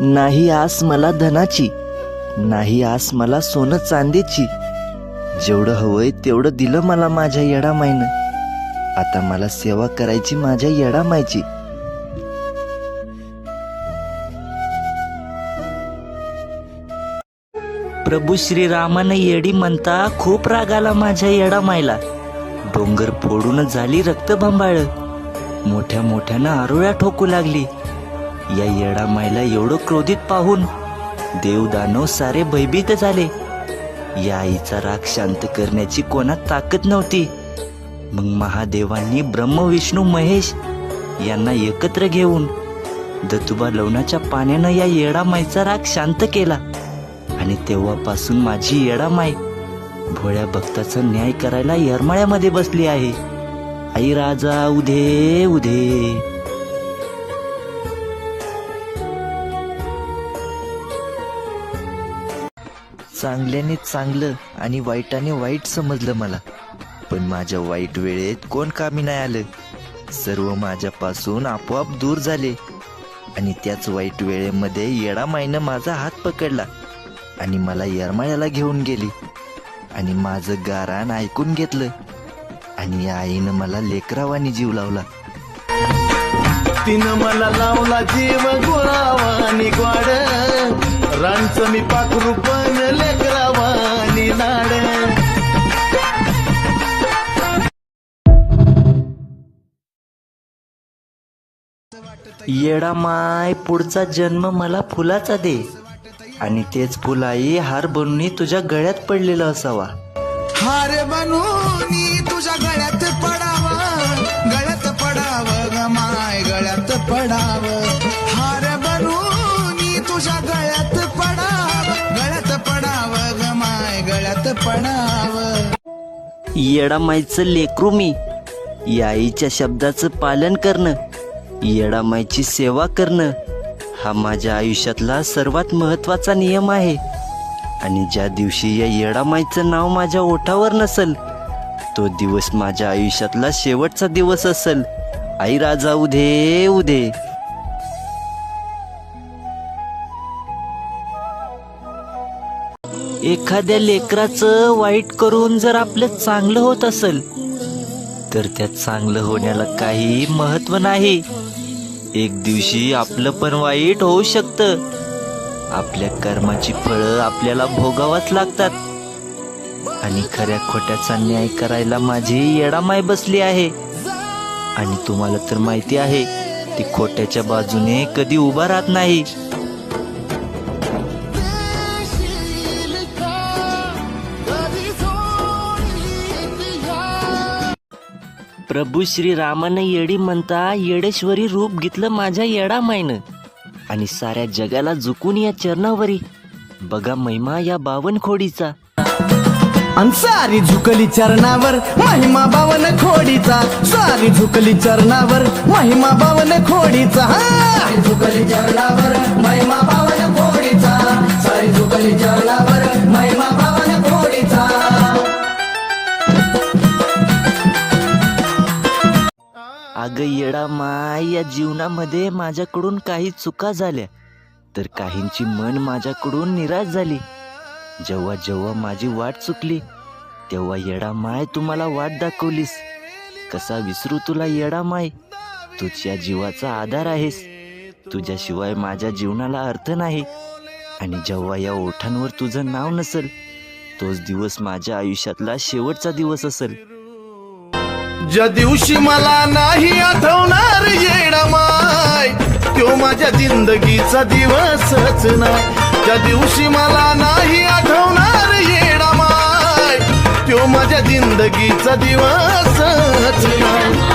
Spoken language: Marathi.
नाही आस मला धनाची नाही आस मला सोनं चांदीची. जेवढं हवंय तेवढं दिलं मला माझ्या येडामाईनं. आता मला सेवा करायची माझ्या येडामायची प्रभू श्रीरामानं येडी म्हणता खूप राग आला माझ्या येडामायला डोंगर फोडून झाली रक्तभांबाळ. मोठ्या मोठ्यानं आरोळ्या ठोकू लागली. या येडामाईला एवढं क्रोधित पाहून देवदानव सारे भयभीत झाले. या आईचा राग शांत करण्याची कोणात ताकद नव्हती. मग महादेवांनी ब्रह्मविष्णू महेश यांना एकत्र घेऊन दतुबा लवणाच्या पाण्यानं या येडामाईचा राग शांत केला. आणि तेव्हापासून माझी येडामाई भोळ्या भक्ताचा न्याय करायला येरमाळ्यामध्ये बसली आहे. आई राजा उधे उधे. चांगल्याने चांगलं आणि वाईटाने वाईट समजलं मला. पण माझ्या वाईट वेळेत कोण कामी नाही आलं. सर्व माझ्यापासून आपोआप दूर झाले. आणि त्याच वाईट वेळेमध्ये येडा मायनं माझा हात पकडला आणि मला येरमाळ्याला घेऊन गेली. आणि माझं गाराण ऐकून घेतलं. आणि या आईनं मला लेकरावानी जीव लावला. तिनं मला लावला जीव गुळावानी ग्वाड रांच मी पाखरू पण येडा माय पुढचा जन्म मला फुलाचा दे. आणि तेच फुलाई हार बनून तुझ्या गळ्यात पडलेलं असावा. हार बनूनी तुझ्या गळ्यात पडावा. गळ्यात पडावं माय गळ्यात पडावं. हार बनूनी तुझ्या गळ्यात पडावं. गळ्यात पडावं माय गळ्यात पडावं. येडा मायचं लेकरू मी. या आईच्या शब्दाचं पालन करणं. येडामाईची सेवा करणं हा माझ्या आयुष्यातला सर्वात महत्त्वाचा नियम आहे. आणि ज्या दिवशी या येडामाईचं नाव माझ्या ओठावर नसल तो दिवस माझ्या आयुष्यातला शेवटचा दिवस असल. आई राजा उदे उदे एखाद्या लेकराचं वाईट करून जर आपलं चांगलं होत असेल तर त्या चांगलं होण्याला काही महत्त्व नाही. एक दिवशी आपलं पण वाईट होऊ शकतं. आपल्या कर्माची फळं आपल्याला भोगावाच लागतात. आणि खऱ्या खोट्याचा न्याय करायला माझी येडामाय बसली आहे. आणि तुम्हाला तर माहिती आहे ती खोट्याच्या बाजूने कधी उभा राहत नाही. प्रभू श्रीरामानं येडी म्हणता येडेश्वरी रूप घेतलं माझ्या येडामायनं आणि साऱ्या जगाला झुकून या चरणावरी. बघा महिमा या बावन खोडीचा अन सारी झुकली चरणावर महिमा बावन खोडीचा सारी झुकली चरणावर महिमा बावन खोडीचा! झुकली चरणावर महिमा बावन अगं येडा माय या जीवनामध्ये माझ्याकडून काही चुका झाल्या. तर काहींची मन माझ्याकडून निराश झाली. जेव्हा जेव्हा माझी वाट चुकली तेव्हा येडा माय तुम्हाला वाट दाखवलीस. कसा विसरू तुला येडा माय? तुझ्या जीवाचा आधार आहेस. तुझ्याशिवाय माझ्या जीवनाला अर्थ नाही. आणि जेव्हा या ओठांवर तुझं नाव नसेल तोच दिवस माझ्या आयुष्यातला शेवटचा दिवस असेल. ज्या दिवशी मला नाही आठवणार येडामाय तो माझ्या जिंदगीचा दिवसच नाही. ज्या दिवशी मला नाही आठवणार येडामाय तो माझ्या जिंदगीचा दिवसच नाही.